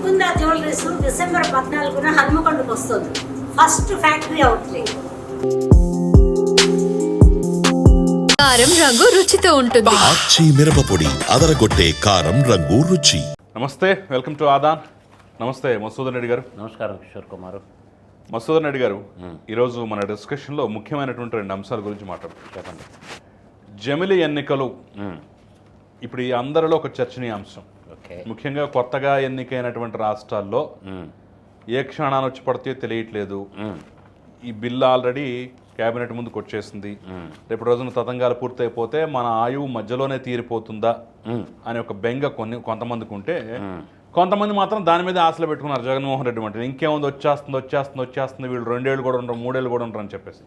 Mukunda jewelleries December పద్నాలుగున హనుమకొండకు వస్తుంది. First factory outlet కారం రంగు రుచితో ఉంటుంది. ఆచి మిరపపొడి అదరగొట్టే కారం రంగు రుచి. నమస్తే వెల్కమ్ టు ఆదాన్. నమస్తే మసూదన్ రెడ్డి గారు. నమస్కారం కిషోర్ కుమార్. మసూదన్ రెడ్డి గారు ఈరోజు మన డిస్కషన్లో ముఖ్యమైనటువంటి రెండు అంశాల గురించి మాట్లాడుతున్నాం చెప్పండి. జమిలి ఎన్నికలు. ఇప్పుడు ఈ అందరిలో ఒక చర్చనీయాంశం. ముఖ్యంగా కొత్తగా ఎన్నికైనటువంటి రాష్ట్రాల్లో ఏ క్షణాన్ని వచ్చి పడితే తెలియట్లేదు. ఈ బిల్ ఆల్రెడీ కేబినెట్ ముందుకు వచ్చేసింది. రేపు రోజున తతంగాలు పూర్తయిపోతే మన ఆయువు మధ్యలోనే తీరిపోతుందా అనే ఒక బెంగ కొన్ని కొంతమందికి ఉంటే కొంతమంది మాత్రం దాని మీద ఆశలు పెట్టుకున్నారు. జగన్మోహన్ రెడ్డి అంటే ఇంకేముంది వచ్చేస్తుంది వచ్చేస్తుంది వచ్చేస్తుంది. వీళ్ళు రెండేళ్ళు కూడా ఉండరు మూడేళ్ళు కూడా ఉండరు అని చెప్పేసి.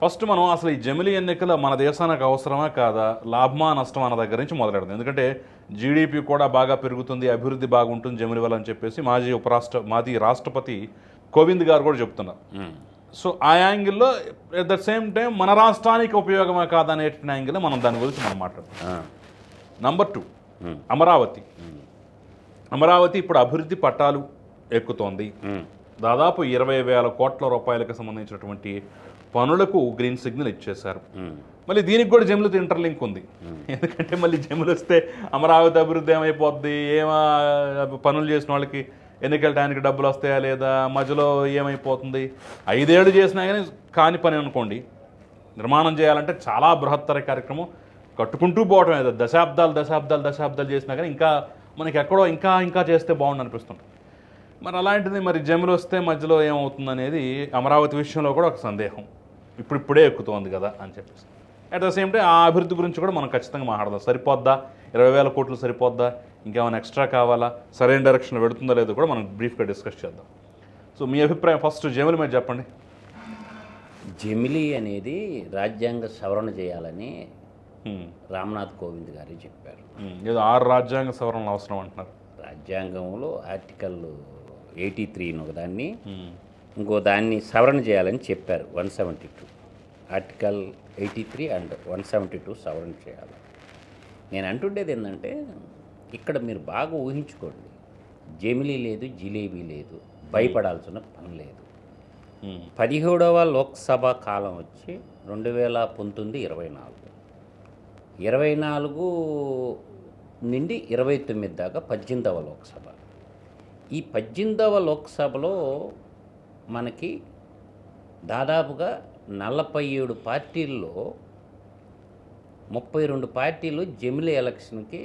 ఫస్ట్ మనం అసలు ఈ జమిలి ఎన్నికలు మన దేశానికి అవసరమా కాదా? లాభమా నష్టమా అన్న దగ్గర నుంచి మొదలెడదాం. ఎందుకంటే జీడిపి కూడా బాగా పెరుగుతుంది అభివృద్ధి బాగుంటుంది జమిలి వల్ల అని చెప్పేసి మాజీ ఉపరాష్ట్ర మాజీ రాష్ట్రపతి కోవింద్ గారు కూడా చెప్తున్నారు. సో ఆ యాంగిల్లో ఎట్ ద సేమ్ టైం మన రాష్ట్రానికి ఉపయోగమా కాదా అనే యాంగిల్లో మనం దాని గురించి మనం మాట్లాడతాం నంబర్ టూ అమరావతి. అమరావతి ఇప్పుడు అభివృద్ధి పట్టాలు ఎక్కుతోంది. దాదాపు ఇరవై వేల కోట్ల రూపాయలకు సంబంధించినటువంటి పనులకు గ్రీన్ సిగ్నల్ ఇచ్చేశారు. మళ్ళీ దీనికి కూడా జములతో ఇంటర్లింక్ ఉంది. ఎందుకంటే మళ్ళీ జములు వస్తే అమరావతి అభివృద్ధి ఏమైపోద్ది? ఏమా పనులు చేసిన వాళ్ళకి ఎన్నికల టైంకి డబ్బులు వస్తాయా లేదా? మధ్యలో ఏమైపోతుంది? ఐదేళ్ళు చేసినా కానీ కాని పని అనుకోండి. నిర్మాణం చేయాలంటే చాలా బృహత్తర కార్యక్రమం. కట్టుకుంటూ పోవటం ఏదో దశాబ్దాలు దశాబ్దాలు దశాబ్దాలు చేసినా కానీ ఇంకా మనకి ఎక్కడో ఇంకా ఇంకా చేస్తే బాగుండు అనిపిస్తుంది. మరి అలాంటిది మరి జములు వస్తే మధ్యలో ఏమవుతుంది అనేది అమరావతి విషయంలో కూడా ఒక సందేహం. ఇప్పుడు ఇప్పుడే ఎక్కుతోంది కదా అని చెప్పేసి. అట్ ద సేమ్ టైం ఆ అభివృద్ధి గురించి కూడా మనం ఖచ్చితంగా మాట్లాడదాం. సరిపోద్దా? ఇరవై వేల కోట్లు సరిపోద్దా? ఇంకేమైనా ఎక్స్ట్రా కావాలా? సరైన డైరెక్షన్ పెడుతుందో లేదో కూడా మనం బ్రీఫ్గా డిస్కస్ చేద్దాం. సో మీ అభిప్రాయం ఫస్ట్ జముల మీద చెప్పండి. జమిలీ అనేది రాజ్యాంగ సవరణ చేయాలని హ్మ్. రామ్నాథ్ కోవింద్ గారు చెప్పారు. హ్మ్. ఏదో ఆరు రాజ్యాంగ సవరణలు అవసరం అంటున్నారు. రాజ్యాంగంలో ఆర్టికల్ ఎయిటీ త్రీని ఒక దాన్ని హ్మ్. ఇంకో దాన్ని సవరణ చేయాలని చెప్పారు. One seventy two. Article eighty three and one seventy two సవరణ చేయాలి. నేను అంటుండేది ఏంటంటే ఇక్కడ మీరు బాగా ఊహించుకోండి. జమిలీ లేదు జిలేబీ లేదు భయపడాల్సిన పని లేదు. పదిహేడవ లోక్సభ కాలం వచ్చి రెండు వేల పంతొమ్మిది ఇరవై నాలుగు. ఇరవై నాలుగు నుండి ఇరవై తొమ్మిది దాకా పద్దెనిమిదవ లోక్సభ. ఈ పద్దెనిమిదవ లోక్సభలో మనకి దాదాపుగా నలభై ఏడు పార్టీల్లో ముప్పై రెండు పార్టీలు జమిలీ ఎలక్షన్కి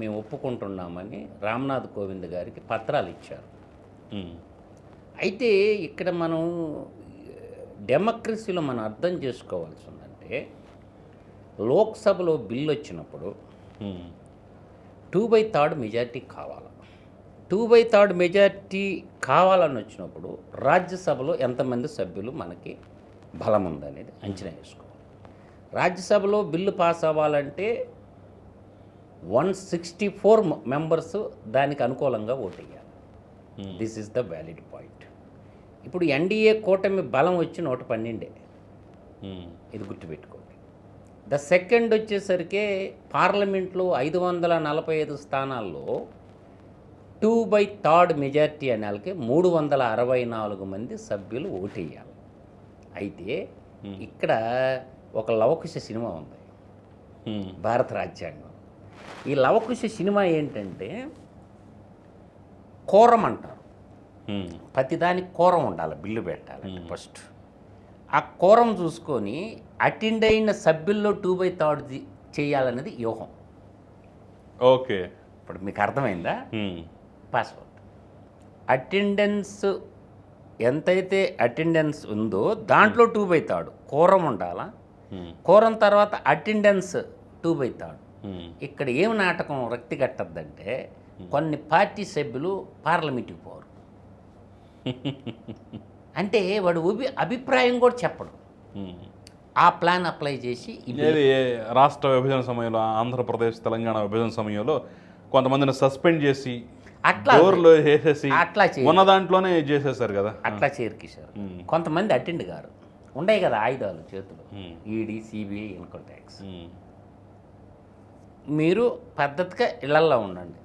మేము ఒప్పుకుంటున్నామని రామ్నాథ్ కోవింద్ గారికి పత్రాలు ఇచ్చారు. అయితే ఇక్కడ మనం డెమోక్రసీలో మనం అర్థం చేసుకోవాల్సి ఉందంటే లోక్సభలో బిల్లు వచ్చినప్పుడు. టూ బై థర్డ్ మెజార్టీ కావాలి టూ బై థర్డ్ మెజార్టీ కావాలని వచ్చినప్పుడు రాజ్యసభలో ఎంతమంది సభ్యులు మనకి బలం ఉందనేది అంచనా వేసుకోవాలి. రాజ్యసభలో బిల్లు పాస్ అవ్వాలంటే వన్ సిక్స్టీ ఫోర్ మెంబర్స్ దానికి అనుకూలంగా ఓటేయాలి. This is the valid point ఇప్పుడు ఎన్డీఏ కూటమి బలం వచ్చి నూట పన్నెండే. హ్మ్. ఇది గుర్తుపెట్టుకోండి. ద సెకండ్ వచ్చేసరికి పార్లమెంట్లో ఐదు వందల నలభై ఐదు స్థానాల్లో టూ బై థర్డ్ మెజార్టీ అనే వాళ్ళకి మూడు వందల అరవై నాలుగు మంది సభ్యులు ఓటేయాలి. అయితే ఇక్కడ ఒక లవకుశ సినిమా ఉంది. భారత రాజ్యాంగం. ఈ లవకుశ సినిమా ఏంటంటే కోరం అంటారు. ప్రతిదానికి కోరం ఉండాలి బిల్లు పెట్టాలి ఫస్ట్. ఆ కోరం చూసుకొని అటెండ్ అయిన సభ్యుల్లో టూ బై థర్డ్ చేయాలనేది వ్యూహం. ఓకే. ఇప్పుడు మీకు అర్థమైందా. పాస్వర్డ్. అటెండెన్స్ ఎంతైతే అటెండెన్స్ ఉందో దాంట్లో టూ బై థర్డ్ కోరం ఉండాలా. కోరం తర్వాత అటెండెన్స్ టూ బై థర్డ్. ఇక్కడ ఏం నాటకం రక్తి కట్టద్దంటే కొన్ని పార్టీ సభ్యులు పార్లమెంట్కి పోరు. అంటే వాడు ఉబి అభిప్రాయం కూడా చెప్పడు. ఆ ప్లాన్ అప్లై చేసి రాష్ట్ర విభజన సమయంలో ఆంధ్రప్రదేశ్ తెలంగాణ విభజన సమయంలో కొంతమందిని సస్పెండ్ చేసి అట్లా డోర్లో వేసేసి అట్లా ఉన్న దాంట్లోనే చేసేసారు కదా. అట్లా చేరికిశారు కొంతమంది అటెండ్ గారు. ఉండే కదా ఆయుధాలు చేతులు. ఈడీ సిబిఐ ఇన్కమ్ ట్యాక్స్ మీరు పద్ధతిగా ఇళ్ళల్లో ఉండండి.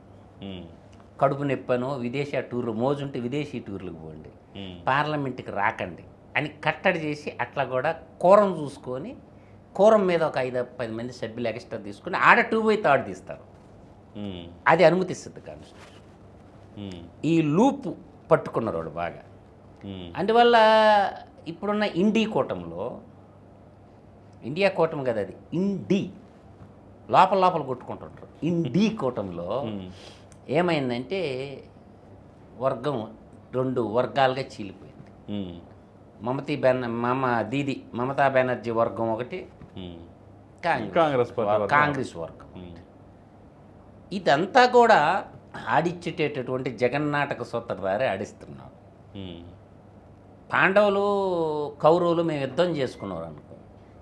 కడుపు నొప్పనో విదేశీ టూర్లు మోజుంటే విదేశీ టూర్లకు పోండి. పార్లమెంట్కి రాకండి. అని కట్టడి చేసి అట్లా కూడా కోరం చూసుకొని కోరం మీద ఒక ఐదు పది మంది సభ్యులు ఎక్స్ట్రా తీసుకుని ఆడ టూ బై థర్డ్ తీస్తారు. అది అనుమతిస్తుంది కాన్స్టిట్యూషన్ ఈ లూప్ పట్టుకున్నారు బాగా. అందువల్ల ఇప్పుడున్న ఇండీ కూటమిలో ఇండియా కూటమి కదా అది ఇండి లోపల లోపల కొట్టుకుంటుంటారు. ఇండి కూటమిలో ఏమైందంటే వర్గం రెండు వర్గాలుగా చీలిపోయింది. మమతీ బెన్ మమ దీది మమతా బెనర్జీ వర్గం ఒకటి కాంగ్రెస్ కాంగ్రెస్ వర్గం. కాంగ్రెస్ వర్గం ఉమ్, ఇదంతా కూడా ఆడిచ్చేటటువంటి జగన్నాటక సూత్రధారి ఆడిస్తున్నాడు పాండవులు కౌరవులు మేము యుద్ధం చేసుకున్నారు అనుకో.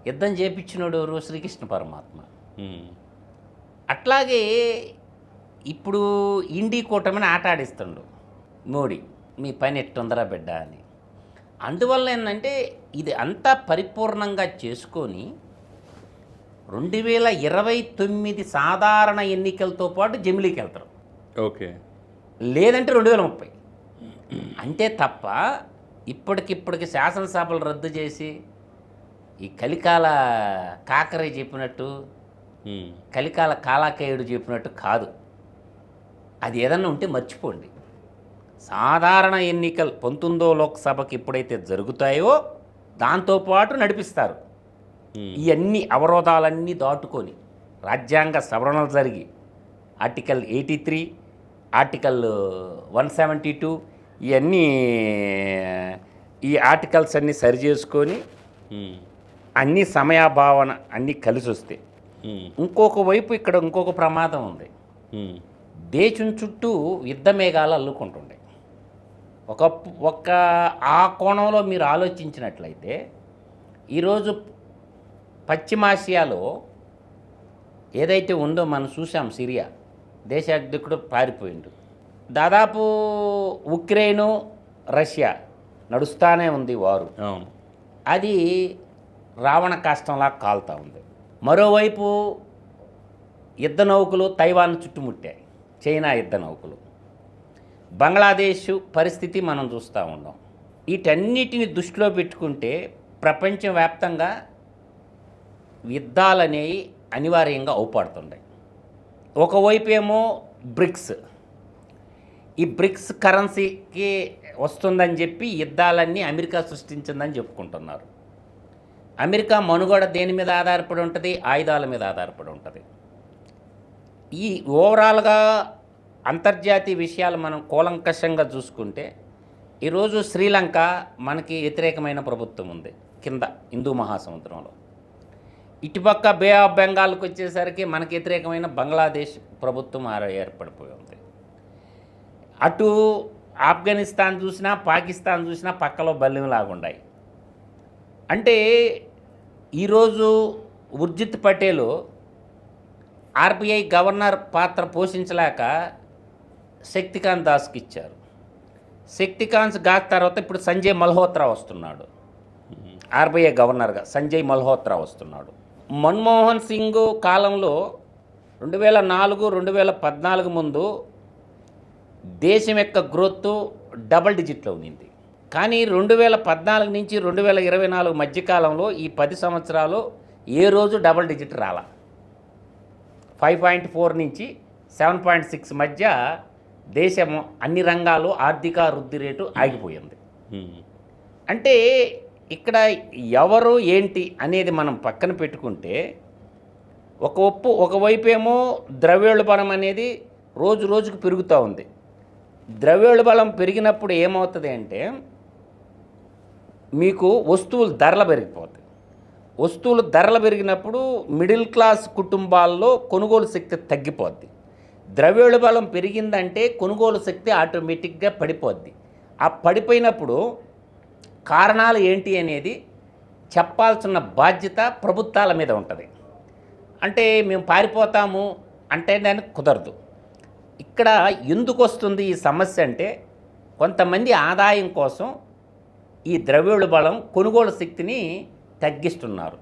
యుద్ధం చేపించినోడు ఎవరు? శ్రీకృష్ణ పరమాత్మ. అట్లాగే ఇప్పుడు ఇండి కూటమిని ఆట ఆడిస్తుండు మోడీ. మీ పని ఎట్టుందరా బిడ్డ అని. అందువల్ల ఏంటంటే ఇది అంతా పరిపూర్ణంగా చేసుకొని రెండు వేల ఇరవై తొమ్మిది సాధారణ ఎన్నికలతో పాటు జమిలీకి వెళ్తారు. ఓకే. లేదంటే రెండు వేల ముప్పై. అంతే తప్ప ఇప్పటికిప్పటికి శాసనసభలు రద్దు చేసి ఈ కలికాల కాకరే చెప్పినట్టు కలికాల కాలాకేయుడు చెప్పినట్టు కాదు. అది ఏదన్నా ఉంటే మర్చిపోండి. సాధారణ ఎన్నికలు పంతొమ్మిదో లోక్సభకి ఎప్పుడైతే జరుగుతాయో దాంతోపాటు నడిపిస్తారు. ఈ అన్ని అవరోధాలన్నీ దాటుకొని రాజ్యాంగ సవరణలు జరిగి article eighty three article one seventy two ఇవన్నీ ఈ ఆర్టికల్స్ అన్నీ సరి చేసుకొని ఉమ్, అన్ని సమయాభావన అన్నీ కలిసి వస్తాయి ఉమ్, ఇంకొక వైపు ఇక్కడ ఇంకొక ప్రమాదం ఉంది. ఉమ్, దేశం చుట్టూ యుద్ధ మేఘాలు అల్లుకుంటుండే. ఒక ఒక ఆ కోణంలో మీరు ఆలోచించినట్లయితే ఈరోజు పశ్చిమాసియాలో ఏదైతే ఉందో మనం చూసాం సిరియా దేశాధ్యక్షుడు పారిపోయిండు. దాదాపు ఉక్రెయిను రష్యా నడుస్తానే ఉంది వారు. అది రావణ కాష్టంలా కాలుతా ఉంది. మరోవైపు యుద్ధ నౌకలు తైవాన్ చుట్టుముట్టాయి. చైనా యుద్ధ నౌకలు. బంగ్లాదేశ్ పరిస్థితి మనం చూస్తూ ఉన్నాం. వీటన్నిటిని దృష్టిలో పెట్టుకుంటే ప్రపంచవ్యాప్తంగా యుద్ధాలనేవి అనివార్యంగా అవుపడుతున్నాయి ఒకవైపు ఏమో బ్రిక్స్. ఈ బ్రిక్స్ కరెన్సీకి వస్తుందని చెప్పి యుద్ధాలన్నీ అమెరికా సృష్టించిందని చెప్పుకుంటున్నారు. అమెరికా మనుగడ దేని మీద ఆధారపడి ఉంటుంది? ఆయుధాల మీద ఆధారపడి ఉంటుంది. ఈ ఓవరాల్గా అంతర్జాతీయ విషయాలు మనం కూలంకషంగా చూసుకుంటే ఈరోజు శ్రీలంక మనకి వ్యతిరేకమైన ప్రభుత్వం ఉంది. కింద హిందూ మహాసముద్రంలో. ఇటుపక్క బే ఆఫ్ బెంగాల్కి వచ్చేసరికి మనకి వ్యతిరేకమైన బంగ్లాదేశ్ ప్రభుత్వం ఆర- ఏర్పడిపోయి ఉంది. అటు ఆఫ్ఘనిస్తాన్ చూసినా పాకిస్తాన్ చూసినా పక్కలో బల్లిలాగుండాయి అంటే ఈరోజు ఉర్జిత్ పటేల్ ఆర్బీఐ గవర్నర్ పాత్ర పోషించలేక శక్తికాంత్ దాస్కి ఇచ్చారు. శక్తికాంత్ దాస్ తర్వాత ఇప్పుడు సంజయ్ మల్హోత్రా వస్తున్నాడు. ఆర్బీఐ గవర్నర్గా సంజయ్ మల్హోత్రా వస్తున్నాడు. మన్మోహన్ సింగ్ కాలంలో రెండు వేల నాలుగు రెండు వేల పద్నాలుగు ముందు దేశం యొక్క గ్రోత్ డబల్ డిజిట్లో ఉన్నింది కానీ రెండు వేల పద్నాలుగు నుంచి రెండు వేల ఇరవై నాలుగు మధ్యకాలంలో ఈ పది సంవత్సరాలు ఏ రోజు డబల్ డిజిట్ రాలా. ఫైవ్ పాయింట్ ఫోర్ నుంచి సెవెన్ పాయింట్ సిక్స్ మధ్య దేశం అన్ని రంగాలు ఆర్థిక వృద్ధి రేటు ఆగిపోయింది. అంటే ఇక్కడ ఎవరు ఏంటి అనేది మనం పక్కన పెట్టుకుంటే ఒక ఒప్పు ఒకవైపేమో ఏమో ద్రవ్యోల్బణం అనేది రోజు రోజుకు పెరుగుతూ ఉంది. ద్రవ్యోల్బణం పెరిగినప్పుడు ఏమవుతుంది అంటే మీకు వస్తువుల ధరలు పెరిగిపోతాయి. వస్తువుల ధరలు పెరిగినప్పుడు మిడిల్ క్లాస్ కుటుంబాల్లో కొనుగోలు శక్తి తగ్గిపోద్ది. ద్రవ్యోల్బణం పెరిగిందంటే కొనుగోలు శక్తి ఆటోమేటిక్గా పడిపోద్ది. ఆ పడిపోయినప్పుడు కారణాలు ఏంటి అనేది చెప్పాల్సిన బాధ్యత ప్రభుత్వాల మీద ఉంటుంది. అంటే మేము పారిపోతాము అంటే దానికి కుదరదు. ఇక్కడ ఎందుకు వస్తుంది ఈ సమస్య అంటే కొంతమంది ఆదాయం కోసం ఈ ద్రవ్యోల్బణం కొనుగోలు శక్తిని తగ్గిస్తున్నారు.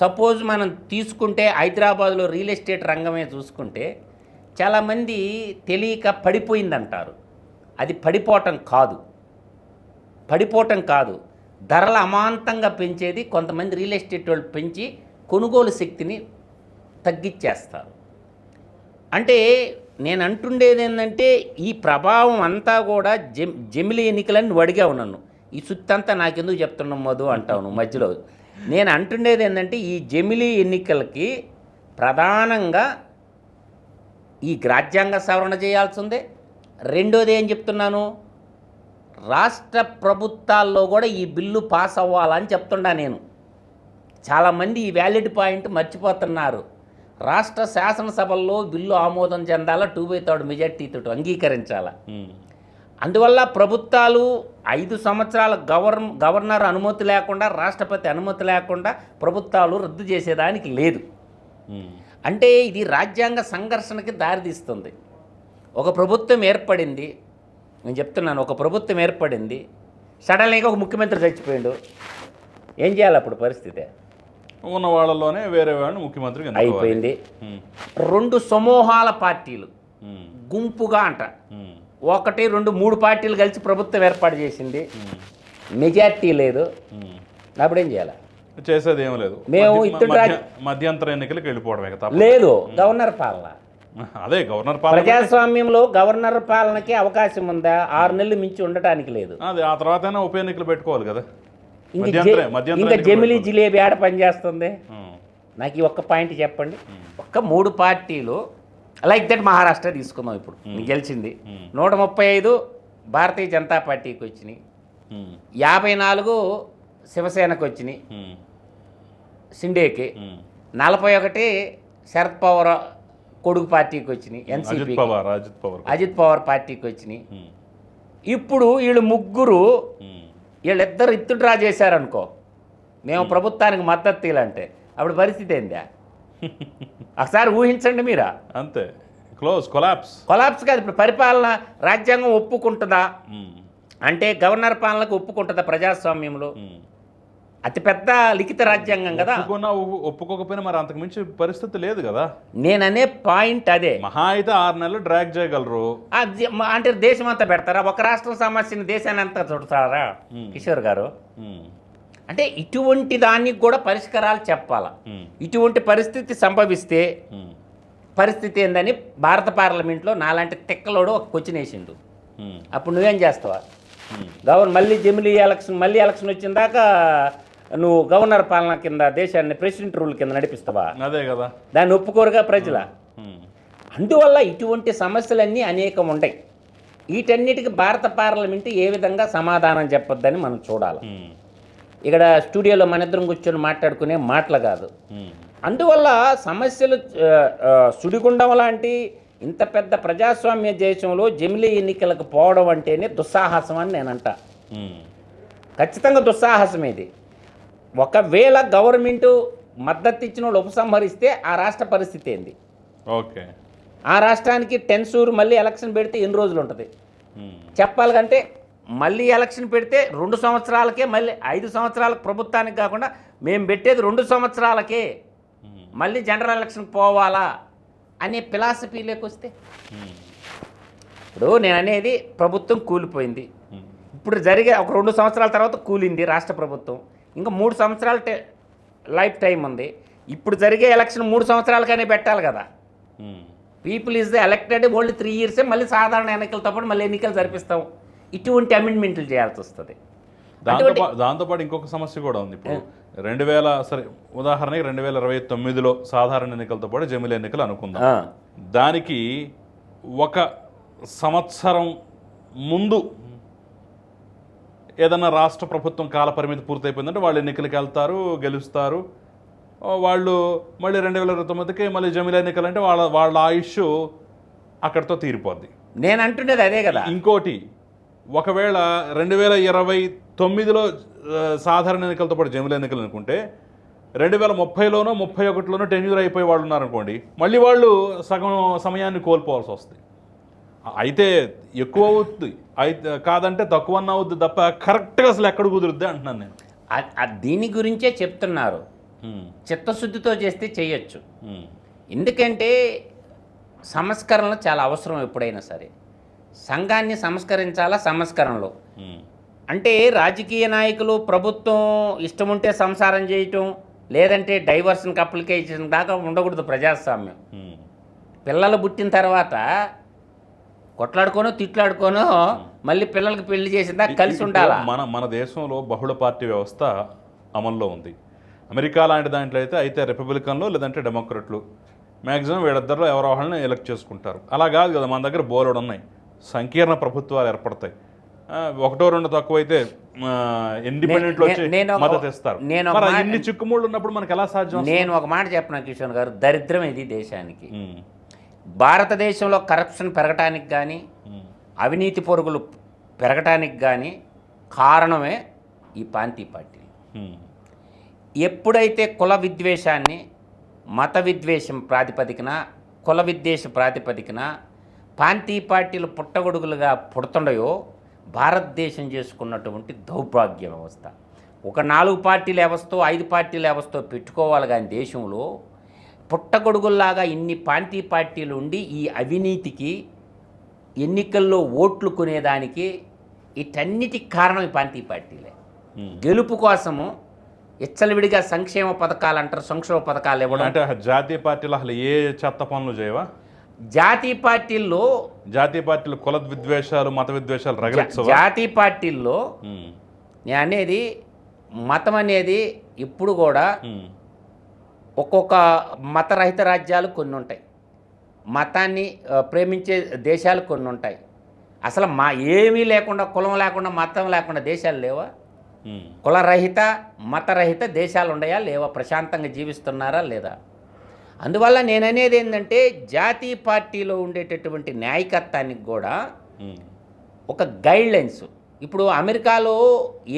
సపోజ్ మనం తీసుకుంటే హైదరాబాద్లో రియల్ ఎస్టేట్ రంగమే చూసుకుంటే చాలామంది తెలియక పడిపోయిందంటారు. అది పడిపోవటం కాదు. పడిపోవటం కాదు. ధరలు అమాంతంగా పెంచేది కొంతమంది రియల్ ఎస్టేట్ వాళ్ళు పెంచి కొనుగోలు శక్తిని తగ్గించేస్తారు అంటే నేను అంటుండేది ఏంటంటే ఈ ప్రభావం అంతా కూడా జెమ్ జమిలి ఎన్నికలని నువ్వు అడిగావు నన్ను. ఈ సుత్తంతా నాకెందుకు చెప్తున్నాం మధు అంటావు మధ్యలో. నేను అంటుండేది ఏంటంటే ఈ జమిలి ఎన్నికలకి ప్రధానంగా ఈ రాజ్యాంగ సవరణ చేయాల్సిందే. రెండోది ఏం చెప్తున్నాను? రాష్ట్ర ప్రభుత్వాల్లో కూడా ఈ బిల్లు పాస్ అవ్వాలని చెప్తున్నా నేను. చాలామంది ఈ వ్యాలిడ్ పాయింట్ మర్చిపోతున్నారు. రాష్ట్ర శాసనసభల్లో బిల్లు ఆమోదం చెందాలా టూ బై థర్డ్ మెజార్టీతో అంగీకరించాలా. అందువల్ల ప్రభుత్వాలు ఐదు సంవత్సరాల గవర్ గవర్నర్ అనుమతి లేకుండా రాష్ట్రపతి అనుమతి లేకుండా ప్రభుత్వాలు రద్దు చేసేదానికి లేదు. అంటే ఇది రాజ్యాంగ సంఘర్షణకి దారితీస్తుంది. ఒక ప్రభుత్వం ఏర్పడింది నేను చెప్తున్నాను ఒక ప్రభుత్వం ఏర్పడింది సడన్గా ఒక ముఖ్యమంత్రి చచ్చిపోయాడు. ఏం చేయాలి అప్పుడు పరిస్థితి? ఉన్న వాళ్ళలోనే వేరే ముఖ్యమంత్రిగా ఎన్నుకోవాలి. అయిపోయింది. రెండు సమూహాల పార్టీలు. గుంపుగా అంట. ఒకటి రెండు మూడు పార్టీలు కలిసి ప్రభుత్వం ఏర్పాటు చేసింది. మెజార్టీ లేదు. అప్పుడు ఏం చేయాలి? చేసేది ఏం లేదు. మేము రాజ్- మధ్యంతర ఎన్నికలకు వెళ్ళిపోవడమే కదా. లేదు. గవర్నర్ పాలన. అదే గవర్నర్ పాలన ప్రజాస్వామ్యంలో గవర్నర్ పాలనకి అవకాశం ఉందా? ఆరు నెలలు మించి ఉండటానికి లేదు. అదే ఆ తర్వాతైనా ఉప ఎన్నికలు పెట్టుకోవాలి కదా. ఇంక జమిలీ. జిలేబీ ఆడ పనిచేస్తుంది. నాకు ఈ ఒక్క పాయింట్ చెప్పండి. ఒక్క మూడు పార్టీలు లైక్ దట్ మహారాష్ట్ర తీసుకుందాం ఇప్పుడు. గెలిచింది. నూట ముప్పై ఐదు భారతీయ జనతా పార్టీకి వచ్చినాయి. యాభై నాలుగు శివసేనకు వచ్చినాయి. షిండేకి ఉమ్. నలభై ఒకటి శరద్ పవార్ కొడుకు పార్టీకి వచ్చినాయి ఎన్సీపీ పవార్ అజిత్ పవార్ అజిత్ పవార్ పార్టీకి వచ్చినాయి. ఇప్పుడు వీళ్ళు ముగ్గురు. వీళ్ళిద్దరు ఇత్తు డ్రా చేశారనుకో మేము ప్రభుత్వానికి మద్దతు తీయాలంటే అప్పుడు పరిస్థితి ఏందా? ఒకసారి ఊహించండి మీరా? అంతే. క్లోజ్ కొలాప్స్ కొలాప్స్ కాదు ఇప్పుడు పరిపాలన రాజ్యాంగం ఒప్పుకుంటుందా? అంటే గవర్నర్ పాలనకు ఒప్పుకుంటుందా ప్రజాస్వామ్యంలో? అతిపెద్ద లిఖిత రాజ్యాంగం కదా. ఒప్పుకున్నా ఒప్పు- ఒప్పుకోకపోయినా మరి అంతకు మించి పరిస్థితి లేదు కదా. నేననే పాయింట్ అదే. మహా అయితే ఆరు నెలలు డ్రాగ్ చేయగలరు. అంటే దేశం అంతా పెడతారా? ఒక రాష్ట్రం సమస్యని దేశాన్ని అంతా చుడతారా కిషోర్ గారు. అంటే ఇటువంటి దానికి కూడా పరిష్కారాలు చెప్పాలా. ఇటువంటి పరిస్థితి సంభవిస్తే. పరిస్థితి ఏందని భారత పార్లమెంట్లో నాలాంటి తిక్కలోడు ఒక క్వశ్చన్ వేసిండు. అప్పుడు నువ్వేం చేస్తావా? ఉమ్. గవర్న మళ్ళీ జమిలీ ఎలక్షన్ మళ్ళీ ఎలక్షన్ వచ్చిన దాకా నువ్వు గవర్నర్ పాలన కింద దేశాన్ని ప్రెసిడెంట్ రూల్ కింద నడిపిస్తావా? అదే కదా. దాన్ని ఒప్పుకోరుగా ప్రజల. అందువల్ల ఇటువంటి సమస్యలన్నీ అనేకం ఉంటాయి వీటన్నిటికి భారత పార్లమెంటు ఏ విధంగా సమాధానం చెప్పొద్దని మనం చూడాలి. ఇక్కడ స్టూడియోలో మన ఇద్దరం కూర్చొని మాట్లాడుకునే మాటలు కాదు. అందువల్ల సమస్యలు సుడిగుండం లాంటి ఇంత పెద్ద ప్రజాస్వామ్య దేశంలో జమిలీ ఎన్నికలకు పోవడం అంటేనే దుస్సాహసం అని నేను అంటా ఉమ్. ఖచ్చితంగా దుస్సాహసం ఇది ఒకవేళ గవర్నమెంటు మద్దతు ఇచ్చిన వాళ్ళు ఉపసంహరిస్తే ఆ రాష్ట్ర పరిస్థితి ఏంది ఓకే ఆ రాష్ట్రానికి టెన్సూర్ మళ్ళీ ఎలక్షన్ పెడితే ఎన్ని రోజులు ఉంటుంది ఉమ్. చెప్పాలి కంటే మళ్ళీ ఎలక్షన్ పెడితే రెండు సంవత్సరాలకే మళ్ళీ ఐదు సంవత్సరాలకు ప్రభుత్వానికి కాకుండా మేము పెట్టేది రెండు సంవత్సరాలకే. మళ్ళీ జనరల్ ఎలక్షన్కి పోవాలా అనే ఫిలాసఫీలోకి వస్తే. ఇప్పుడు నేను అనేది ప్రభుత్వం కూలిపోయింది. ఇప్పుడు జరిగే ఒక రెండు సంవత్సరాల తర్వాత కూలింది రాష్ట్ర ప్రభుత్వం ఇంకా మూడు సంవత్సరాల టే- లైఫ్ టైం ఉంది. ఇప్పుడు జరిగే ఎలక్షన్ మూడు సంవత్సరాలకనే పెట్టాలి కదా. People is the elected only three ఇయర్సే మళ్ళీ సాధారణ ఎన్నికలతో పాటు మళ్ళీ ఎన్నికలు జరిపిస్తాం. ఇటువంటి అమెండ్మెంట్లు చేయాల్సి వస్తుంది. దాంతోపాటు ఇంకొక సమస్య కూడా ఉంది. ఇప్పుడు రెండు వేల సరే ఉదాహరణకి రెండు వేల ఇరవై తొమ్మిదిలో సాధారణ ఎన్నికలతో పాటు జమిలి ఎన్నికలు అనుకుందాం. దానికి ఒక సంవత్సరం ముందు ఏదన్నా రాష్ట్ర ప్రభుత్వం కాల పరిమితి పూర్తయిపోయిందంటే వాళ్ళు ఎన్నికలకు వెళ్తారు గెలుస్తారు. వాళ్ళు మళ్ళీ రెండు వేల ఇరవై తొమ్మిదికి మళ్ళీ జమిలి ఎన్నికలు అంటే వాళ్ళ వాళ్ళ ఆయుష్ అక్కడితో తీరిపోద్ది. నేను అంటున్నది అదే కదా. ఇంకోటి ఒకవేళ రెండు వేల ఇరవై తొమ్మిదిలో సాధారణ ఎన్నికలతో పాటు జమిలి ఎన్నికలు అనుకుంటే రెండు వేల ముప్పైలోనో ముప్పై ఒకటిలోనో టెన్యూర్ అయిపోయి వాళ్ళు ఉన్నారనుకోండి మళ్ళీ వాళ్ళు సగం సమయాన్ని కోల్పోవాల్సి వస్తుంది అయితే ఎక్కువ అవుద్ది. అయితే కాదంటే తక్కువ అవుద్ది తప్ప కరెక్ట్గా అసలు ఎక్కడ కుదురుద్ది అంటున్నాను నేను. దీని గురించే చెప్తున్నారు. చిత్తశుద్ధితో చేస్తే చేయొచ్చు. ఎందుకంటే సంస్కరణలు చాలా అవసరం ఎప్పుడైనా సరే. సంఘాన్ని సంస్కరించాలా సంస్కరణలు? అంటే రాజకీయ నాయకులు ప్రభుత్వం ఇష్టం ఉంటే సంసారం చేయటం లేదంటే డైవర్షన్కి అప్లికేషన్ దాకా ఉండకూడదు ప్రజాస్వామ్యం. పిల్లలు పుట్టిన తర్వాత కొట్లాడుకోనో తిట్లాడుకోనో మళ్ళీ పిల్లలకి పెళ్ళి చేసిన దాకా కలిసి ఉండాలా? మన మన దేశంలో బహుళ పార్టీ వ్యవస్థ అమల్లో ఉంది. అమెరికా లాంటి దాంట్లో అయితే అయితే రిపబ్లికన్లు లేదంటే డెమోక్రట్లు. మ్యాక్సిమం వీళ్ళిద్దరిలో ఎవరో వాళ్ళని ఎలక్ట్ చేసుకుంటారు. అలా కాదు కదా మన దగ్గర బోలెడు ఉన్నాయి. సంకీర్ణ ప్రభుత్వాలు ఏర్పడతాయి. ఒకటో రెండు తక్కువైతే ఒక- మద్దతు ఇస్తారు. నేను ఇన్ని చిక్కుముళ్ళు ఉన్నప్పుడు మనకి ఎలా సాధ్యం? నేను ఒక మాట చెప్పిన కిషోర్ గారు? దరిద్రం ఇది దేశానికి. భారతదేశంలో కరప్షన్ పెరగటానికి కానీ అవినీతి పొరుగులు పెరగటానికి కానీ కారణమే ఈ పాంతీ పార్టీ. ఉమ్, ఎప్పుడైతే కుల విద్వేషాన్ని మత విద్వేషం ప్రాతిపదికన కుల విద్వేష ప్రాతిపదికన పాంతీ పార్టీలు పుట్టగొడుగులుగా పుడుతుండయో భారతదేశం చేసుకున్నటువంటి దౌర్భాగ్య వ్యవస్థ. ఒక నాలుగు పార్టీల వ్యవస్థ ఐదు పార్టీల వ్యవస్థ పెట్టుకోవాలి కానీ దేశంలో పుట్టగొడుగుల్లాగా ఇన్ని పాంతీ పార్టీలు ఉండి ఈ అవినీతికి ఎన్నికల్లో ఓట్లు కొనేదానికి వీటన్నిటికి కారణం ఈ పాంతీ పార్టీలే. గెలుపు కోసము ఇచ్చలవిడిగా సంక్షేమ పథకాలు అంటారు సంక్షేమ పథకాలు ఇవ్వడం. అంటే జాతీయ పార్టీలు అసలు ఏ చెత్త పనులు చేయవా? జాతీయ పార్టీల్లో జాతీయ పార్టీలు కుల విద్వేషాలు మత విద్వేషాలు జాతీయ పార్టీల్లో అనేది మతం అనేది ఇప్పుడు కూడా ఒక్కొక్క మతరహిత రాజ్యాలు కొన్ని ఉంటాయి మతాన్ని ప్రేమించే దేశాలు కొన్ని ఉంటాయి అసలు మా ఏమీ లేకుండా కులం లేకుండా మతం లేకుండా దేశాలు లేవా? కులరహిత మతరహిత దేశాలు ఉన్నాయా? లేవా? ప్రశాంతంగా జీవిస్తున్నారా? లేదా? అందువల్ల నేను అనేది ఏంటంటే జాతీయ పార్టీలో ఉండేటటువంటి న్యాయకత్వానికి కూడా ఒక గైడ్ లైన్స్ ఇప్పుడు అమెరికాలో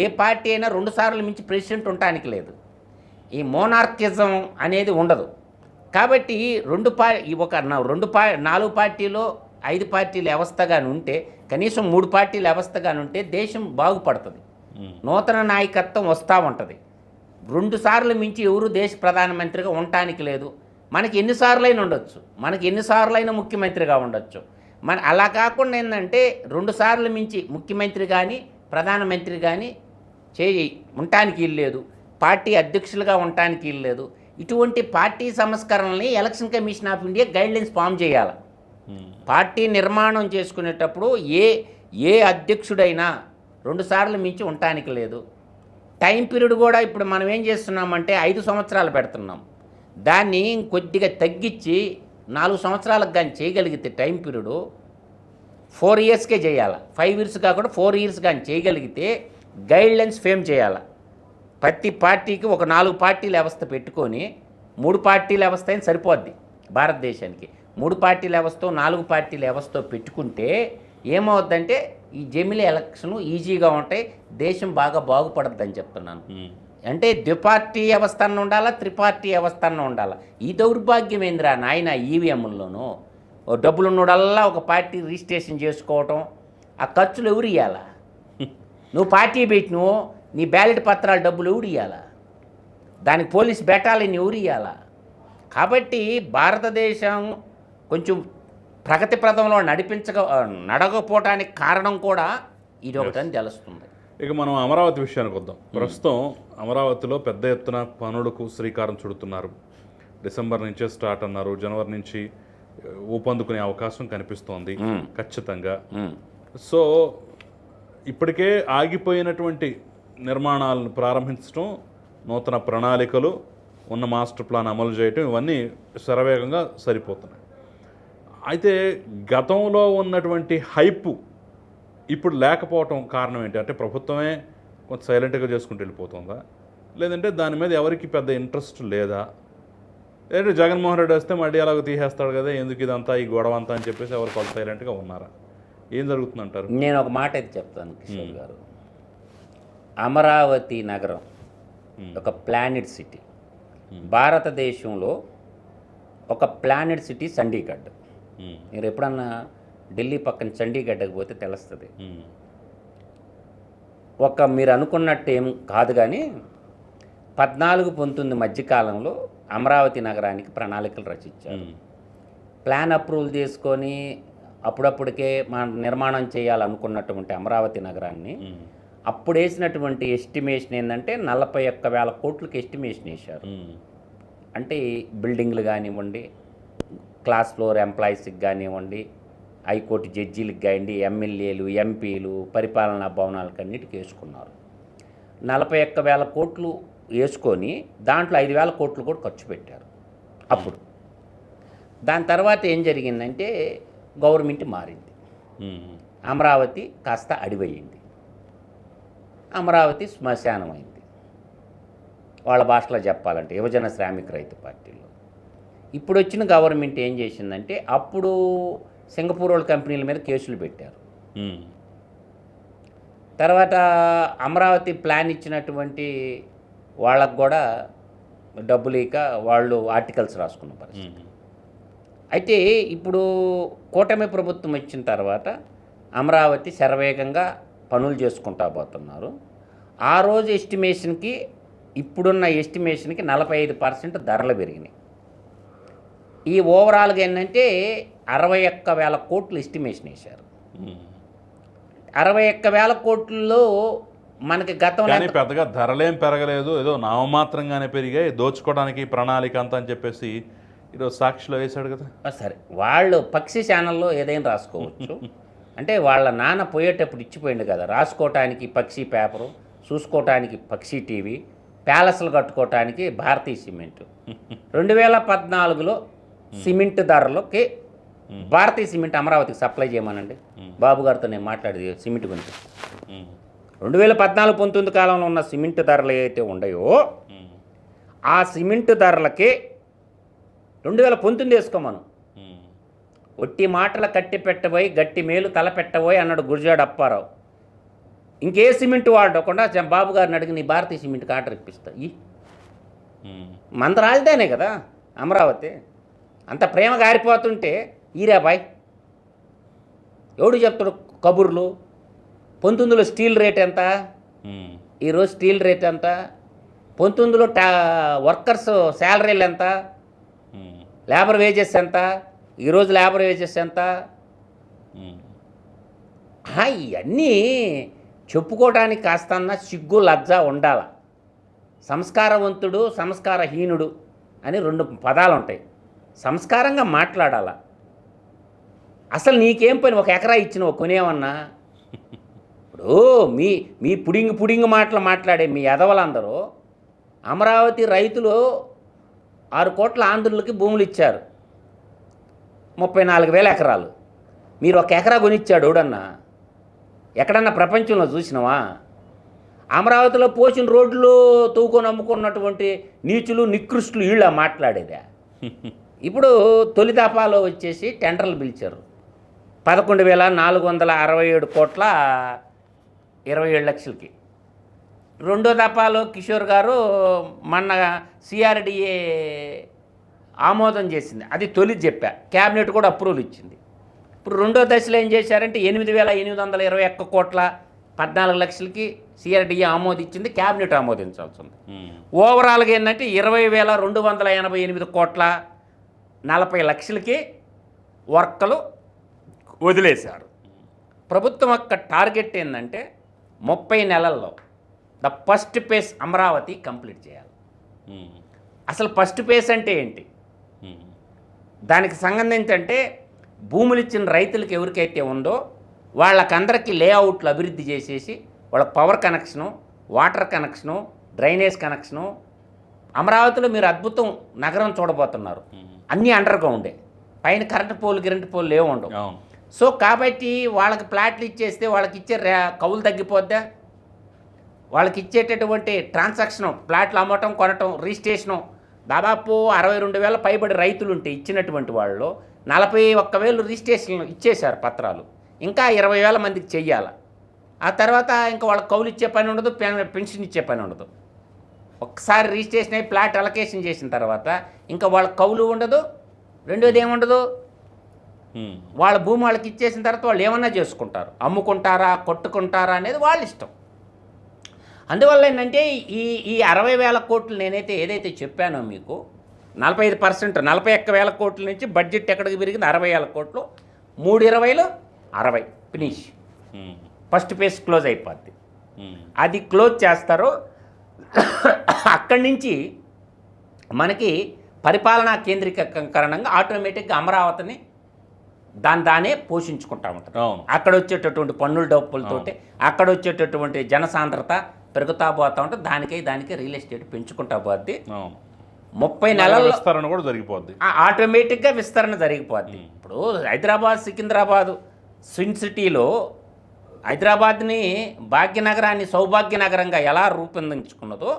ఏ పార్టీ అయినా రెండు సార్లు మించి ప్రెసిడెంట్ ఉండటానికి లేదు. ఈ మోనార్కిజం అనేది ఉండదు. కాబట్టి రెండు పా ఒక రెండు పా నాలుగు పార్టీలో ఐదు పార్టీల వ్యవస్థగాని ఉంటే కనీసం మూడు పార్టీల వ్యవస్థగాని ఉంటే దేశం బాగుపడుతుంది. నూతన నాయకత్వం వస్తూ ఉంటుంది. రెండు సార్లు మించి ఎవరు దేశ ప్రధానమంత్రిగా ఉండటానికి లేదు. మనకి ఎన్నిసార్లైనా ఉండొచ్చు. మనకి ఎన్నిసార్లైనా ముఖ్యమంత్రిగా ఉండొచ్చు. మన అలా కాకుండా ఏంటంటే రెండు సార్లు మించి ముఖ్యమంత్రి కానీ ప్రధానమంత్రి కానీ చేయి ఉండటానికి ఇల్లేదు పార్టీ అధ్యక్షులుగా ఉండటానికి లేదు. ఇటువంటి party సంస్కరణల్ని election commission of India guidelines form చేయాలి. పార్టీ నిర్మాణం చేసుకునేటప్పుడు ఏ ఏ అధ్యక్షుడైనా రెండుసార్లు మించి ఉండటానికి లేదు. టైం పీరియడ్ కూడా ఇప్పుడు మనం ఏం చేస్తున్నామంటే ఐదు సంవత్సరాలు పెడుతున్నాం. దాన్ని కొద్దిగా తగ్గించి నాలుగు సంవత్సరాలకు కానీ చేయగలిగితే టైం పీరియడు ఫోర్ ఇయర్స్కే చేయాలి. ఫైవ్ ఇయర్స్ కాకుండా ఫోర్ ఇయర్స్ కానీ చేయగలిగితే గైడ్లైన్స్ ఫేమ్ చేయాలి. ప్రతి పార్టీకి ఒక నాలుగు పార్టీల వ్యవస్థ పెట్టుకొని మూడు పార్టీల వ్యవస్థ అయినా సరిపోద్ది భారతదేశానికి. మూడు పార్టీల వ్యవస్థ నాలుగు పార్టీల వ్యవస్థ పెట్టుకుంటే ఏమవుద్దంటే ఈ జమిలీ ఎలక్షన్ ఈజీగా ఉంటాయి దేశం బాగా బాగుపడద్దని చెప్తున్నాను. అంటే ద్విపార్టీ వ్యవస్థ అన్న ఉండాలా త్రిపార్టీ వ్యవస్థ అన్న ఉండాలా? ఈ దౌర్భాగ్యం ఏందిరా నాయన ఈవీఎంల్లోనూ? డబ్బులు ఉన్నోడల్లా ఒక పార్టీ రిజిస్ట్రేషన్ చేసుకోవటం ఆ ఖర్చులు ఎవరు ఇవ్వాలా నువ్వు పార్టీ పెట్టినవు నీ బ్యాలెట్ పత్రాల డబ్బులు ఎవరు ఇవ్వాలా దానికి పోలీస్ బెటాలియన్ ఎవరు ఇవ్వాలా కాబట్టి భారతదేశం కొంచెం ప్రగతి ప్రదంలో నడిపించక నడకపోవటానికి కారణం కూడా ఇది ఒకటని తెలుస్తుంది. ఇక మనం అమరావతి విషయానికి వద్దాం. ప్రస్తుతం అమరావతిలో పెద్ద ఎత్తున పనులకు శ్రీకారం చుడుతున్నారు. డిసెంబర్ నుంచే స్టార్ట్ అన్నారు. జనవరి నుంచి ఊపందుకునే అవకాశం కనిపిస్తోంది. మ్మ్. ఖచ్చితంగా. ఉమ్. సో ఇప్పటికే ఆగిపోయినటువంటి నిర్మాణాలను ప్రారంభించడం నూతన ప్రణాళికలు ఉన్న మాస్టర్ ప్లాన్ అమలు చేయటం ఇవన్నీ శరవేగంగా సరిపోతున్నాయి. అయితే గతంలో ఉన్నటువంటి హైప్ ఇప్పుడు లేకపోవటం కారణం ఏంటి? అంటే ప్రభుత్వమే కొంచెం సైలెంట్గా చేసుకుంటూ వెళ్ళిపోతుందా? లేదంటే దాని మీద ఎవరికి పెద్ద ఇంట్రెస్ట్ లేదా? లేదంటే జగన్మోహన్ రెడ్డి వస్తే మళ్ళీ అలాగ తీసేస్తాడు కదా ఎందుకు ఇదంతా ఈ గొడవ అంతా అని చెప్పేసి ఎవరు వాళ్ళు సైలెంట్గా ఉన్నారా? ఏం జరుగుతుందంటారు? నేను ఒక మాట అయితే చెప్తాను కిషోర్ గారు. అమరావతి నగరం ఒక ప్లానెట్ సిటీ భారతదేశంలో ఒక ప్లానెట్ సిటీ చండీగఢ్. మీరు ఎప్పుడన్నా ఢిల్లీ పక్కన చండీగఢ్కి పోతే తెలుస్తుంది. ఒక మీరు అనుకున్నట్టు ఏం కాదు కానీ పద్నాలుగు పంతొమ్మిది మధ్యకాలంలో అమరావతి నగరానికి ప్రణాళికలు రచించారు. ప్లాన్ అప్రూవల్ చేసుకొని అప్పుడప్పటికే మనం నిర్మాణం చేయాలనుకున్నటువంటి అమరావతి నగరాన్ని అప్పుడు వేసినటువంటి ఎస్టిమేషన్ ఏంటంటే నలభై ఒక్క వేల కోట్లకి ఎస్టిమేషన్ వేశారు. అంటే బిల్డింగ్లు కానివ్వండి క్లాస్ ఫ్లోర్ ఎంప్లాయీస్కి కానివ్వండి హైకోర్టు జడ్జీలకు కానివ్వండి ఎమ్మెల్యేలు ఎంపీలు పరిపాలనా భవనాలకు అన్నిటికీ వేసుకున్నారు. నలభై ఒక్క వేల కోట్లు వేసుకొని దాంట్లో ఐదు వేల కోట్లు కూడా ఖర్చు పెట్టారు అప్పుడు. దాని తర్వాత ఏం జరిగిందంటే గవర్నమెంట్ మారింది. అమరావతి కాస్త అడివయింది అమరావతి శ్మశానమైంది. వాళ్ళ భాషలో చెప్పాలంటే యువజన శ్రామిక రైతు పార్టీలో. ఇప్పుడు వచ్చిన గవర్నమెంట్ ఏం చేసిందంటే అప్పుడు సింగపూర్ వాళ్ళ కంపెనీల మీద కేసులు పెట్టారు. తర్వాత అమరావతి ప్లాన్ ఇచ్చినటువంటి వాళ్ళకు కూడా డబ్బులు ఇక వాళ్ళు ఆర్టికల్స్ రాసుకున్న పరిస్థితి. అయితే ఇప్పుడు కూటమి ప్రభుత్వం వచ్చిన తర్వాత అమరావతి శరవేగంగా పనులు చేసుకుంటా పోతున్నారు. ఆ రోజు ఎస్టిమేషన్కి ఇప్పుడున్న ఎస్టిమేషన్కి నలభై ఐదు పర్సెంట్ ధరలు పెరిగినాయి. ఈ ఓవరాల్గా ఏంటంటే అరవై ఒక్క వేల కోట్లు ఎస్టిమేషన్ వేశారు. అరవై ఒక్క వేల కోట్లలో మనకి గతంలో పెద్దగా ధరలేం పెరగలేదు. ఏదో నామమాత్రంగానే పెరిగాయి. దోచుకోవడానికి ప్రణాళిక అంతా అని చెప్పేసి ఈరోజు సాక్షిలో వేశాడు కదా. సరే. వాళ్ళు పక్షి ఛానల్లో ఏదైనా రాసుకోవచ్చు. అంటే వాళ్ళ నాన్న పోయేటప్పుడు ఇచ్చిపోయింది కదా. రాసుకోవటానికి పక్షి పేపరు చూసుకోవటానికి పక్షి టీవీ ప్యాలెస్లు కట్టుకోవటానికి భారతీయ సిమెంట్. రెండు వేల పద్నాలుగులో సిమెంట్ ధరలకి భారతీయ సిమెంట్ అమరావతికి సప్లై చేయమనండి. బాబు గారితో నేను మాట్లాడేది సిమెంట్ గురించి. రెండు వేల పద్నాలుగు పంతొమ్మిది కాలంలో ఉన్న సిమెంట్ ధరలు ఏవైతే ఉన్నాయో ఆ సిమెంట్ ధరలకి రెండు వేల పంతొమ్మిది వేసుకోమను. ఒట్టి మాటల కట్టి పెట్టబోయి గట్టి మేలు తల పెట్టబోయి అన్నాడు గురజాడ అప్పారావు. ఇంకే సిమెంట్ వాడకుండా బాబు గారిని అడిగి నీ భారతీయ సిమెంట్కి ఆర్డర్ ఇప్పిస్తా. ఈ మంద రాజధానే కదా అమరావతి. అంత ప్రేమ గారిపోతుంటే ఈరా బాయ్. ఎవడు చెప్తాడు కబుర్లు? పంతొమ్మిదిలో స్టీల్ రేట్ ఎంత? ఈరోజు స్టీల్ రేట్ ఎంత? పంతొమ్మిదిలో టా వర్కర్స్ శాలరీలు ఎంత? లేబర్ వేజెస్ ఎంత? ఈరోజు లేబర్ వేజెస్ ఎంత? ఇవన్నీ చెప్పుకోవడానికి కాస్తన్న సిగ్గు లజ్జ ఉండాల. సంస్కారవంతుడు సంస్కారహీనుడు అని రెండు పదాలు ఉంటాయి సంస్కారంగా మాట్లాడాల. అసలు నీకేం పని? ఒక ఎకరా ఇచ్చినావు కొనేమన్నా ఇప్పుడు మీ మీ పుడింగి పుడింగి మాటలు మాట్లాడే మీ ఎదవలందరూ అమరావతి రైతులు ఆరు కోట్ల ఆంధ్రులకి భూములు ఇచ్చారు. ముప్పై నాలుగు వేల ఎకరాలు. మీరు ఒక ఎకరా కొనిచ్చాడు ఎవడన్నా? ఎక్కడన్నా ప్రపంచంలో చూసినావా? అమరావతిలో పోసిన రోడ్లు తవ్వుకొని అమ్ముకున్నటువంటి నీచులు నికృష్టులు వీళ్ళ మాట్లాడేదా. ఇప్పుడు తొలి దఫాలో వచ్చేసి టెండర్లు పిలిచారు. పదకొండు వేల నాలుగు వందల అరవై ఏడు కోట్ల ఇరవై ఏడు లక్షలకి. రెండో దఫాలో కిషోర్ గారు మొన్న సిఆర్డిఏ ఆమోదం చేసింది. అది తొలి చెప్పా క్యాబినెట్ కూడా అప్రూవల్ ఇచ్చింది. ఇప్పుడు రెండో దశలో ఏం చేశారంటే ఎనిమిది వేల ఎనిమిది వందల ఇరవై ఒక్క కోట్ల పద్నాలుగు లక్షలకి సిఆర్డిఏ ఆమోదించింది క్యాబినెట్ ఆమోదించాల్సి ఉంది. ఓవరాల్గా ఏంటంటే ఇరవై వేల రెండు వందల ఎనభై ఎనిమిది కోట్ల నలభై లక్షలకి వర్కలు వదిలేశారు. ప్రభుత్వం యొక్క టార్గెట్ ఏంటంటే ముప్పై నెలల్లో the first phase Amaravati complete చేయాలి. ఉమ్, అసలు ఫస్ట్ పేస్ అంటే ఏంటి? దానికి సంబంధించి అంటే భూములు ఇచ్చిన రైతులకు ఎవరికైతే ఉందో వాళ్ళకందరికీ లేఅవుట్లు అభివృద్ధి చేసేసి వాళ్ళ power connection water connection drainage connection అమరావతిలో మీరు అద్భుతం నగరం చూడబోతున్నారు. అన్నీ అండర్ గ్రౌండే పైన కరెంటు పోలు గిరెంట్ పోలు లేవు ఉండవు. సో కాబట్టి వాళ్ళకి ప్లాట్లు ఇచ్చేస్తే వాళ్ళకి ఇచ్చే రే- కవులు తగ్గిపోద్దా? వాళ్ళకి ఇచ్చేటటువంటి ట్రాన్సాక్షన్ ప్లాట్లు అమ్మటం కొనటం రిజిస్ట్రేషను దాదాపు అరవై రెండు వేల పైబడి రైతులు ఉంటే ఇచ్చినటువంటి వాళ్ళు నలభై ఒక్క వేలు రిజిస్ట్రేషన్ ఇచ్చేశారు పత్రాలు. ఇంకా ఇరవై వేల మందికి చెయ్యాలి. ఆ తర్వాత ఇంకా వాళ్ళకి కౌలు ఇచ్చే పని ఉండదు పెన్- పెన్షన్ ఇచ్చే పని ఉండదు. ఒక్కసారి రిజిస్ట్రేషన్ అయ్యి ప్లాట్ అలొకేషన్ చేసిన తర్వాత ఇంకా వాళ్ళ కౌలు ఉండదు రెండోది ఏముండదు? వాళ్ళ భూమి వాళ్ళకి ఇచ్చేసిన తర్వాత వాళ్ళు ఏమన్నా చేసుకుంటారు? అమ్ముకుంటారా? కొట్టుకుంటారా? అనేది వాళ్ళ ఇష్టం. అందువల్ల ఏంటంటే ఈ ఈ అరవై వేల కోట్లు నేనైతే ఏదైతే చెప్పానో మీకు నలభై ఐదు పర్సెంట్ నలభై ఒక్క వేల కోట్ల నుంచి బడ్జెట్ ఎక్కడికి పెరిగింది? అరవై వేల కోట్లు. మూడు ఇరవైలో అరవై. ఫినిష్. ఫస్ట్ ఫేజ్ క్లోజ్ అయిపోద్ది. అది క్లోజ్ చేస్తారు. అక్కడి నుంచి మనకి పరిపాలనా కేంద్రీకరణంగా ఆటోమేటిక్గా అమరావతిని దాని దానే పోషించుకుంటా ఉంటారు. అక్కడ వచ్చేటటువంటి పన్నుల డబ్బులతోటి అక్కడ వచ్చేటటువంటి జనసాంద్రత పెరుగుతా పోతా ఉంటే దానికై దానికి రియల్ ఎస్టేట్ పెంచుకుంటా పోద్ది. ముప్పై నెలల్లో విస్తరణ కూడా జరిగిపోద్ది. ఆ- ఆటోమేటిక్గా విస్తరణ జరిగిపోద్ది. ఇప్పుడు హైదరాబాద్ సికింద్రాబాద్ స్విన్ సిటీలో హైదరాబాద్ని భాగ్యనగరాన్ని సౌభాగ్యనగరంగా ఎలా రూపొందించుకున్నదో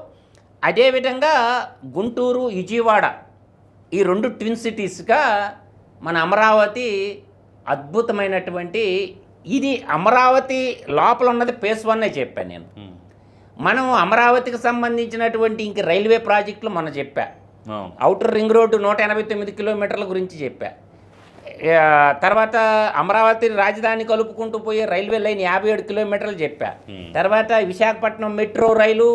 అదేవిధంగా గుంటూరు విజయవాడ ఈ రెండు ట్విన్ సిటీస్గా మన అమరావతి అద్భుతమైనటువంటి ఇది అమరావతి లోపల ఉన్నది పేస్ వన్నే చెప్పాను నేను. మనం అమరావతికి సంబంధించినటువంటి ఇంక రైల్వే ప్రాజెక్టులు మనం చెప్పా. అవుటర్ రింగ్ రోడ్డు నూట ఎనభై తొమ్మిది కిలోమీటర్ల గురించి చెప్పా. తర్వాత అమరావతి రాజధాని కలుపుకుంటూ పోయే రైల్వే లైన్ యాభై ఏడు కిలోమీటర్లు చెప్పా. తర్వాత Visakhapatnam metro rail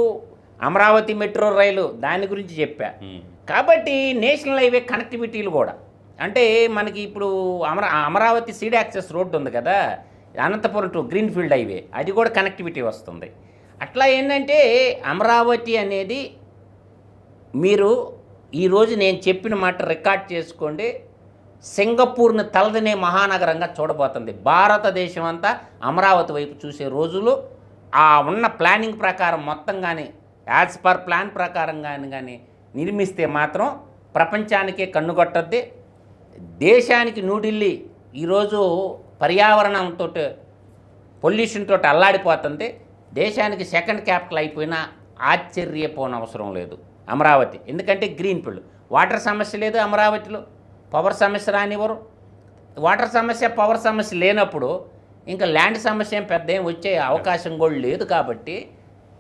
Amaravati metro rail దాని గురించి చెప్పా. కాబట్టి నేషనల్ హైవే కనెక్టివిటీలు కూడా. అంటే మనకి ఇప్పుడు Amara Amaravati seed access road ఉంది కదా అనంతపురం టు గ్రీన్ఫీల్డ్ హైవే అది కూడా కనెక్టివిటీ వస్తుంది. అట్లా ఏంటంటే అమరావతి అనేది మీరు ఈరోజు నేను చెప్పిన మాట రికార్డ్ చేసుకోండి. సింగపూర్ని తలదనే మహానగరంగా చూడబోతుంది. భారతదేశం అంతా అమరావతి వైపు చూసే రోజులు. ఆ ఉన్న ప్లానింగ్ ప్రకారం మొత్తం కానీ యాజ్ పర్ ప్లాన్ ప్రకారం కానీ కానీ నిర్మిస్తే మాత్రం ప్రపంచానికే కన్నుగొట్టద్ది దేశానికి న్యూఢిల్లీ ఈరోజు పర్యావరణంతో పొల్యూషన్ తోటి అల్లాడిపోతుంది. దేశానికి సెకండ్ క్యాపిటల్ అయిపోయినా ఆశ్చర్యపోనవసరం లేదు. అమరావతి. ఎందుకంటే గ్రీన్ ఫీల్డ్. వాటర్ సమస్య లేదు అమరావతిలో. పవర్ సమస్య రానివ్వరు. వాటర్ సమస్య పవర్ సమస్య లేనప్పుడు ఇంకా ల్యాండ్ సమస్య ఏం పెద్ద ఏం వచ్చే అవకాశం కూడా లేదు కాబట్టి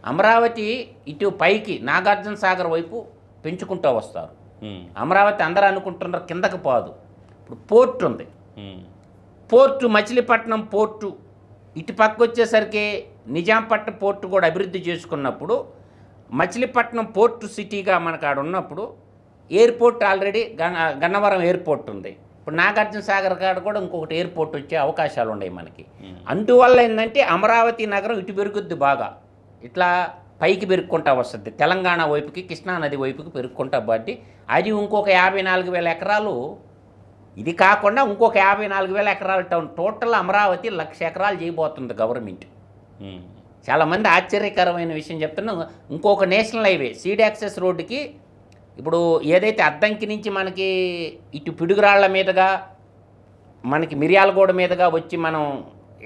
అమరావతి ఇటు పైకి నాగార్జున సాగర్ వైపు పెంచుకుంటూ వస్తారు. అమరావతి అందరూ అనుకుంటున్నారు కిందకు పోదు. ఇప్పుడు పోర్ట్ ఉంది. Port Machilipatnam port. ఇటు పక్క వచ్చేసరికి నిజాంపట్నం పోర్టు కూడా అభివృద్ధి చేసుకున్నప్పుడు మచిలీపట్నం పోర్టు సిటీగా మనకు ఆడ ఉన్నప్పుడు ఎయిర్పోర్ట్ ఆల్రెడీ గన్న గన్నవరం ఎయిర్పోర్ట్ ఉంది. ఇప్పుడు నాగార్జున సాగర్ కాడ కూడా ఇంకొకటి ఎయిర్పోర్ట్ వచ్చే అవకాశాలు ఉన్నాయి మనకి. అందువల్ల ఏంటంటే అమరావతి నగరం ఇటు పెరుగుద్ది బాగా. ఇట్లా పైకి పెరుక్కుంటా వస్తుంది. తెలంగాణ వైపుకి కృష్ణా నది వైపుకి పెరుక్కుంటా బట్టి అది ఇంకొక యాభై నాలుగు వేల ఎకరాలు. ఇది కాకుండా ఇంకొక యాభై నాలుగు వేల ఎకరాల టౌన్ టోటల్ అమరావతి లక్ష ఎకరాలు చేయబోతుంది గవర్నమెంట్. చాలామంది ఆశ్చర్యకరమైన విషయం చెప్తున్నా. ఇంకొక నేషనల్ హైవే సీడ్ యాక్సెస్ రోడ్డుకి ఇప్పుడు ఏదైతే అద్దంకి నుంచి మనకి ఇటు పిడుగురాళ్ళ మీదుగా మనకి మిర్యాలగూడ మీదుగా వచ్చి మనం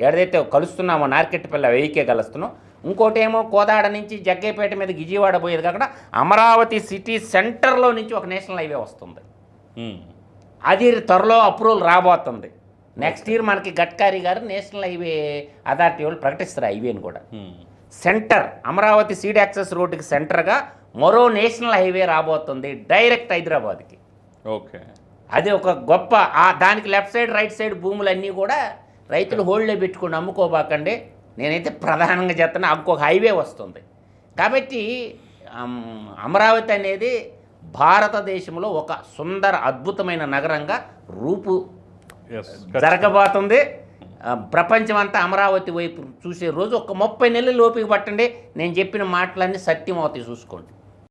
ఏదైతే కలుస్తున్నామో నార్కెట్పల్లి వెయ్యికే కలుస్తున్నాం. ఇంకోటి ఏమో కోదాడ నుంచి జగ్గైపేట మీద విజయవాడ పోయేది కాకుండా అమరావతి సిటీ సెంటర్లో నుంచి ఒక నేషనల్ హైవే వస్తుంది. అది త్వరలో అప్రూవల్ రాబోతుంది. నెక్స్ట్ ఇయర్ మనకి గడ్కారీ గారు నేషనల్ హైవే అథారిటీ వాళ్ళు ప్రకటిస్తారు హైవేని కూడా. సెంటర్ అమరావతి సీడ్ యాక్సెస్ రోడ్డుకి సెంటర్గా మరో నేషనల్ హైవే రాబోతుంది డైరెక్ట్ హైదరాబాద్కి. ఓకే. అది ఒక గొప్ప ఆ దానికి లెఫ్ట్ సైడ్ రైట్ సైడ్ భూములన్నీ కూడా రైతులు హోల్డ్లో పెట్టుకుని అమ్ముకోబాకండి. నేనైతే ప్రధానంగా చెప్తున్నా ఇంకొక హైవే వస్తుంది. కాబట్టి అమ్, అమరావతి అనేది భారతదేశంలో ఒక సుందర అద్భుతమైన నగరంగా రూపు జరగబోతుంది. ప్రపంచం అంతా అమరావతి వైపు చూసే రోజు ఒక ముప్పై నెలల లోపుకి పట్టండి. నేను చెప్పిన మాటలన్నీ సత్యం అవుతాయి చూసుకోండి.